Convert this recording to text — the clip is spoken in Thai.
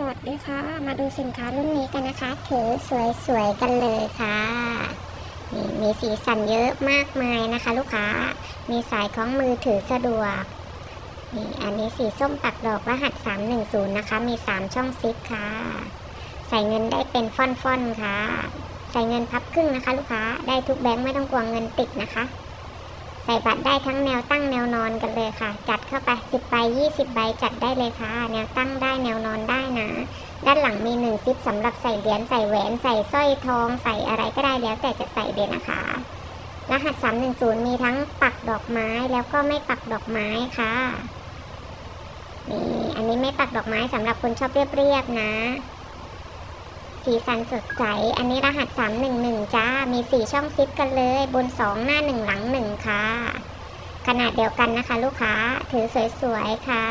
สวัสดีค่ะ มาดูสินค้ารุ่นนี้กันนะคะถือสวยๆกันเลยค่ะนี่มีสีสันเยอะมากมายนะคะ ลูกค้า มีสายคล้องมือถือสะดวกนี่อันนี้สีส้มปักดอกรหัส 310 นะคะ มี 3 ช่องซิปค่ะ ใส่เงินได้เป็นฟ่อนๆค่ะ ใส่เงินพับครึ่งนะคะ ลูกค้า ได้ทุกแบงค์ไม่ต้องกลัวเงินติดนะคะ ใส่บัตรได้ทั้งแนวตั้งแนวนอนกันเลยค่ะ จัดเข้าไป 10ใบ20 ใบจัดได้เลยค่ะ แนวตั้งได้แนวนอนได้นะ ด้านหลังมีหนึ่งซิปสำหรับใส่เหรียญใส่แหวนใส่สร้อยทองใส่อะไรก็ได้แล้วแต่จะใส่เลยนะคะ รหัส 310 มีทั้งปักดอกไม้แล้วก็ไม่ปักดอกไม้ค่ะนี่อันนี้ไม่ปักดอกไม้สำหรับคนชอบเรียบๆนะ สีสันสดใส อันนี้รหัส 311 จ้า มี 4 ช่องซิปกันเลย บน 2 หน้า 1 หลัง 1 ค่ะ ขนาดเดียวกันนะคะ ลูกค้า ถือสวย ๆ ค่ะ